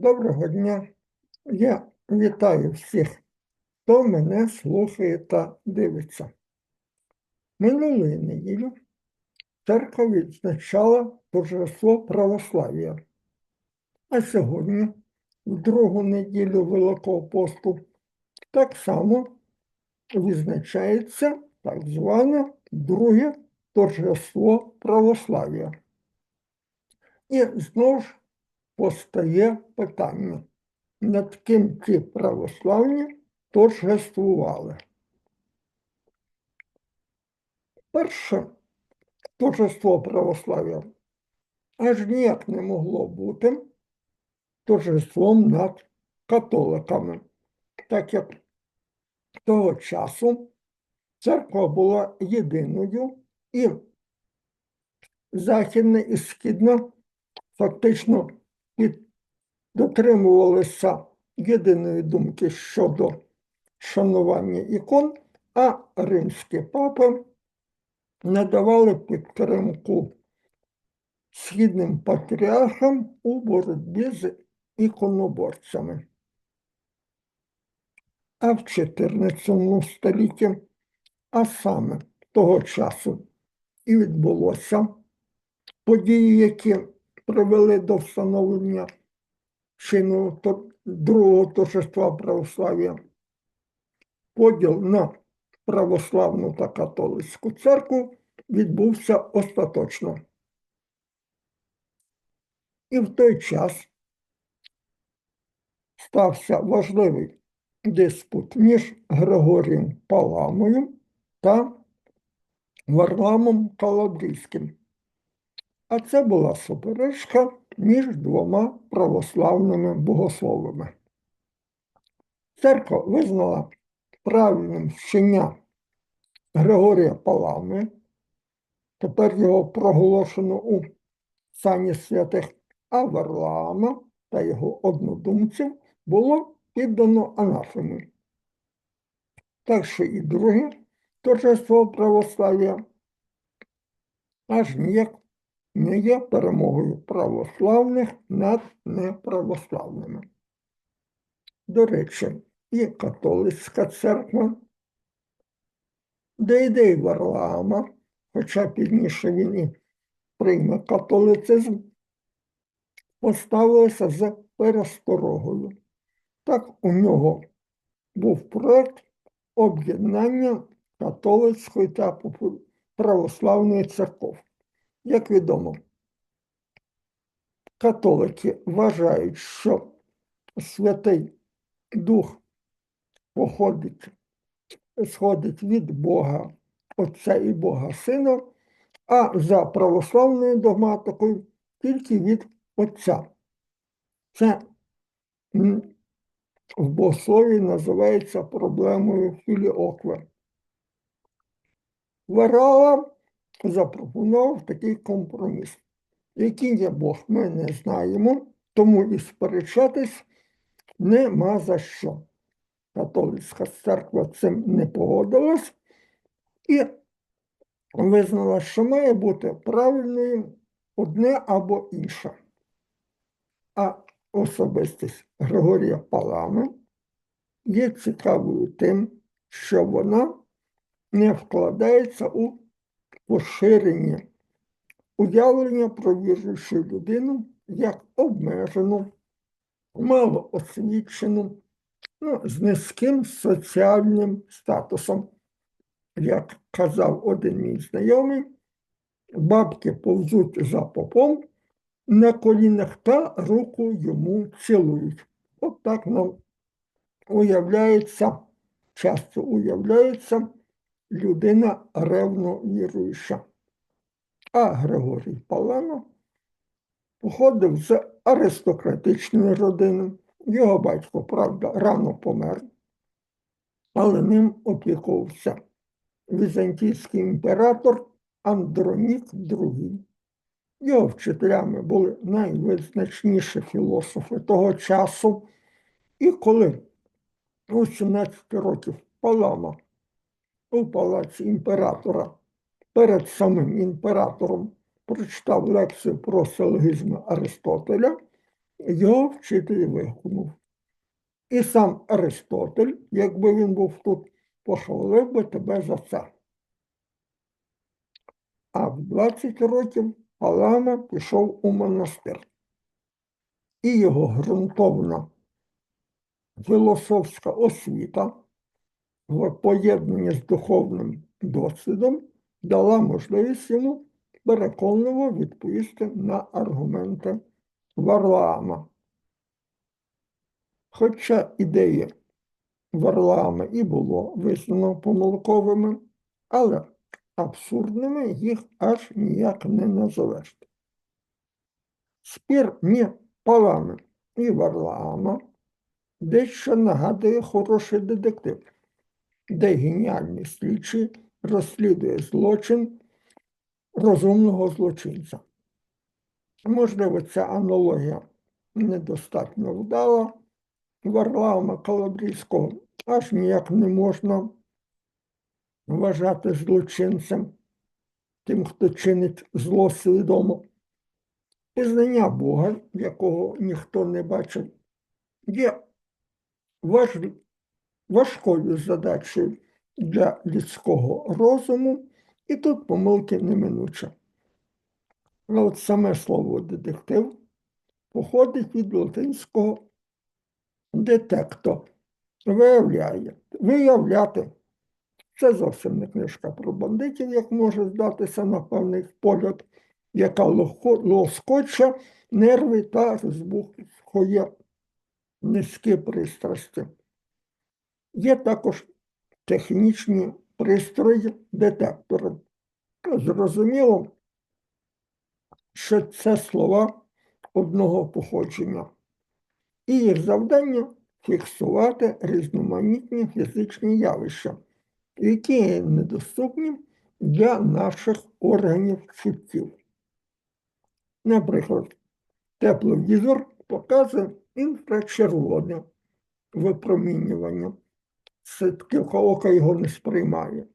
Доброго дня. Я вітаю всіх, хто мене слухає та дивиться. Минулої неділі церква відзначала торжество православ'я. А сьогодні, в другу неділю Великого посту, так само відзначається так зване друге торжество православ'я. І знову ж постає питання, над ким ті православні торжествували. Перше торжество православ'я аж ніяк не могло бути торжеством над католиками, так як того часу церква була єдиною і західна і східна фактично під, дотримувалися єдиної думки щодо шанування ікон, а римські папи надавали підтримку східним патріархам у боротьбі з іконоборцями. А в 14 столітті, а саме того часу і відбулося події, які привели до встановлення то- другого торжества православ'я, поділ на православну та католицьку церкву відбувся остаточно. І в той час стався важливий диспут між Григорієм Паламою та Варламом Калабрійським. А це була суперечка між двома православними богословами. Церква визнала правильним вчення Григорія Палами, тепер його проголошено у сані святих, а та його однодумців було піддано анафеми. Так що і друге торжество православ'я аж ніяк не є перемогою православних над неправославними. До речі, і католицька церква, де ідеї Варлаама, хоча пізніше він і прийме католицизм, поставилася з пересторогою. Так у нього був проект об'єднання католицької та православної церков. Як відомо, католики вважають, що Святий Дух походить, сходить від Бога Отця і Бога Сина, а за православною догматикою тільки від Отця. Це в богослові називається проблемою філіокве. Варала запропонував такий компроміс. Який є Бог, ми не знаємо, тому і сперечатись нема за що. Католицька церква цим не погодилась і визнала, що має бути правильною одне або інше. А особистість Григорія Палами є цікавою тим, що вона не вкладається у поширення уявлення про віруючу людину як обмежену, малоосвічену, ну, з низьким соціальним статусом. Як казав один мій знайомий, бабки повзуть за попом на колінах та руку йому цілують. От так нам уявляється, часто уявляється людина ревно віруюча. А Григорій Палано походив з аристократичної родини. Його батько, правда, рано помер, але ним опікувався візантійський імператор Андронік II. Його вчителями були найвизначніші філософи того часу. І коли у 17 років Палама у палаці імператора перед самим імператором прочитав лекцію про силогізм Аристотеля, Його вчитель вигукнув. І сам Аристотель, якби він був тут, похвалив би тебе за це. А в 20 років Палама пішов у монастир. І його ґрунтовна філософська освіта в поєднанні з духовним досвідом дала можливість йому переконливо відповісти на аргументи Варлаама. Хоча ідеї Варлаама і було визнано помилковими, але абсурдними їх аж ніяк не назовеш. Спір між Палами і Варлаама дещо нагадує хороший детектив, де геніальний слідчий розслідує злочин розумного злочинця. Можливо, ця аналогія недостатньо вдала. Варлаама Калабрійського аж ніяк не можна вважати злочинцем, тим, хто чинить зло свідомо. Пізнання Бога, якого ніхто не бачив, є важ... важкою задачею для людського розуму, і тут помилки неминуче. Але от саме слово детектив походить від латинського детекто, виявляє, виявляти. Це зовсім не книжка про бандитів, як може здатися на певний погляд, яка лоскоче нерви та розбухує низькі пристрасті. Є також технічні пристрої детектори. Зрозуміло, що це слова одного походження, і їх завдання фіксувати різноманітні фізичні явища, які недоступні для наших органів чуттів. Наприклад, тепловізор показує інфрачервоне випромінювання, все-таки око його не сприймає.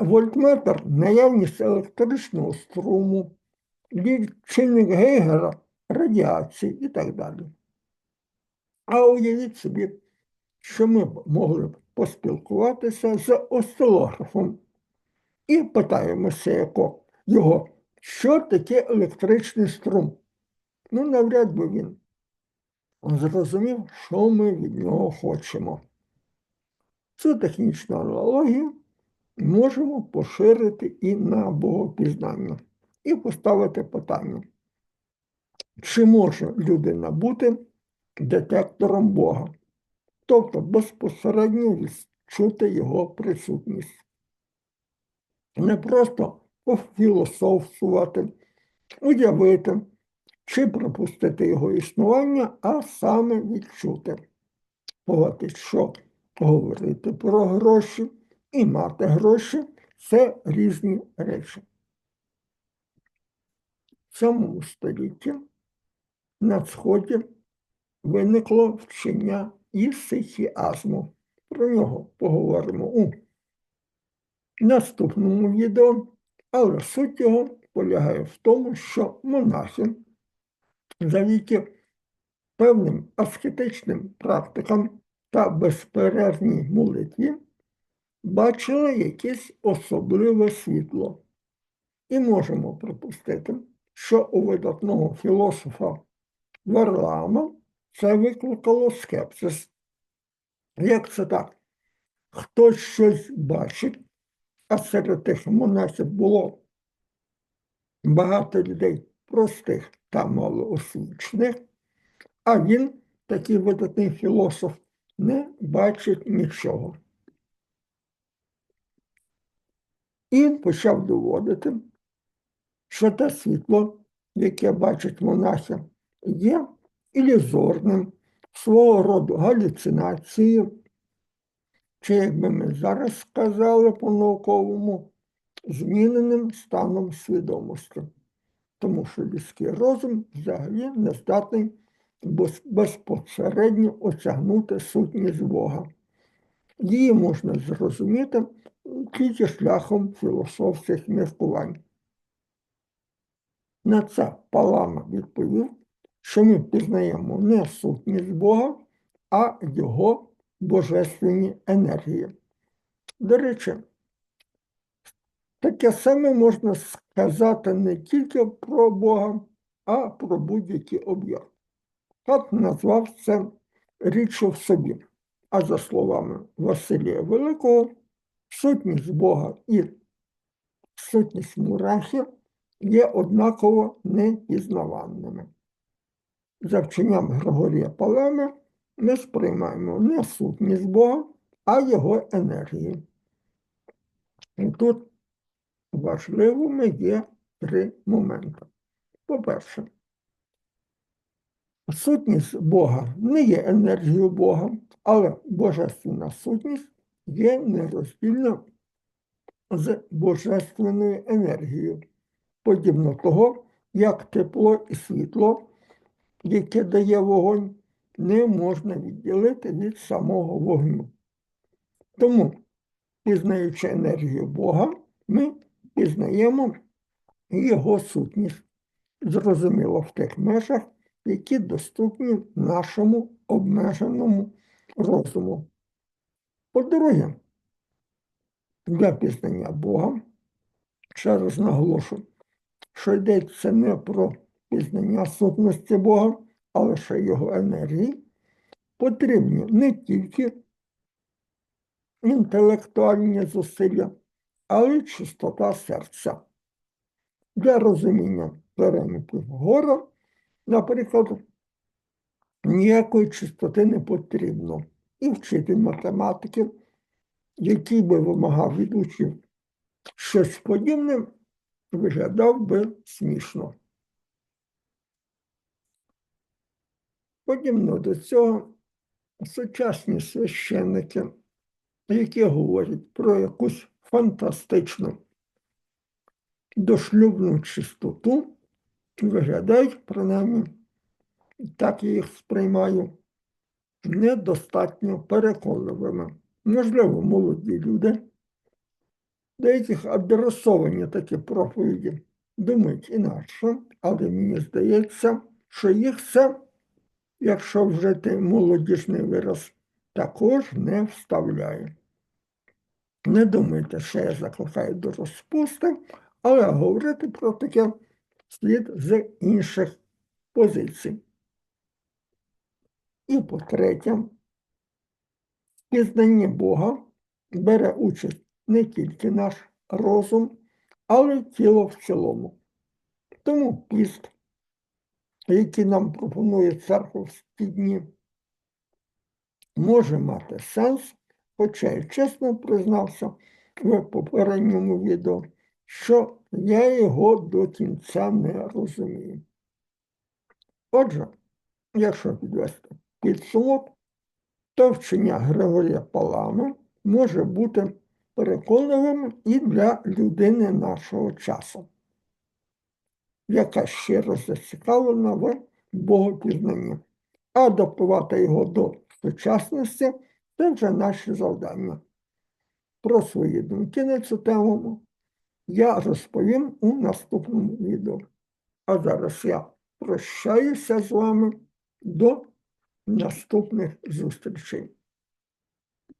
Вольтметр наявність електричного струму, чинник Гейгера, радіації і так далі. А уявіть собі, що ми б могли б поспілкуватися з осцилографом і питаємося його, що таке електричний струм. Ну, навряд би він зрозумів, що ми від нього хочемо. Цю технічну аналогію можемо поширити і на богопізнання, і поставити питання, чи може людина бути детектором Бога, тобто безпосередньо відчути його присутність. Не просто пофілософствувати, уявити чи пропустити його існування, а саме відчути. От що говорити про гроші і мати гроші це різні речі. В цьому столітті на сході виникло вчення ісихіазму. Про нього поговоримо у наступному відео, але суть його полягає в тому, що монахи завдяки певним аскетичним практикам та безперервній молитві бачили якесь особливе світло. І можемо припустити, що у видатного філософа Варлаама це викликало скепсис. Як це так? Хтось щось бачить, а серед тих монахів було багато людей простих та малоосвічених, а він, такий видатний філософ, не бачить нічого. І почав доводити, що те світло, яке бачать монахи, є ілюзорним, свого роду галюцинацією, чи, як би ми зараз сказали по-науковому, зміненим станом свідомості. Тому що людський розум взагалі не здатний безпосередньо осягнути сутність Бога. Її можна зрозуміти тільки шляхом філософських міркувань. На це Палама відповів, що ми пізнаємо не сутність Бога, а Його божественні енергії. До речі, таке саме можна сказати не тільки про Бога, а про будь-який об'єкт. Кат назвав це річчю в собі. А за словами Василія Великого, сутність Бога і сутність мурахи є однаково непізнаванними. За вченням Григорія Палеми ми сприймаємо не сутність Бога, а його енергії. І тут важливими є три моменти. По-перше, сутність Бога не є енергією Бога, але божественна сутність є нероздільна з божественною енергією, подібно того, як тепло і світло, яке дає вогонь, не можна відділити від самого вогню. Тому, пізнаючи енергію Бога, ми пізнаємо його сутність, зрозуміло в тих межах, які доступні нашому обмеженому розуму. По-друге, для пізнання Бога, ще раз наголошу, що йдеться не про пізнання сутності Бога, а лише його енергії, потрібні не тільки інтелектуальні зусилля, але й чистота серця. Для розуміння перемиків гора, наприклад, ніякої чистоти не потрібно. І вчитель математики, який би вимагав від учнів щось подібне, виглядав би смішно. Подібно до цього сучасні священники, які говорять про якусь фантастичну дошлюбну чистоту, виглядають, принаймні, так я їх сприймаю, недостатньо переконливими. Можливо, молоді люди, до яких адресовані такі проповіді, думають інакше, але мені здається, що їх це, якщо вжити молодіжний вираз, також не вставляє. Не думайте, що я закликаю до розпусти, але говорити про таке слід з інших позицій. І по-третє, пізнання Бога бере участь не тільки наш розум, але й тіло в цілому. Тому піст, який нам пропонує церква в ці дні, може мати сенс, хоча я чесно признався в попередньому відео, що я його до кінця не розумію. Отже, якщо підвести підсумок, то вчення Григорія Палами може бути переконливим і для людини нашого часу, яка щиро зацікавлена в богопізнанні. А адаптувати його до сучасності це вже наше завдання. Про свої думки на цю тему я розповім у наступному відео. А зараз я прощаюся з вами до наступних зустрічей.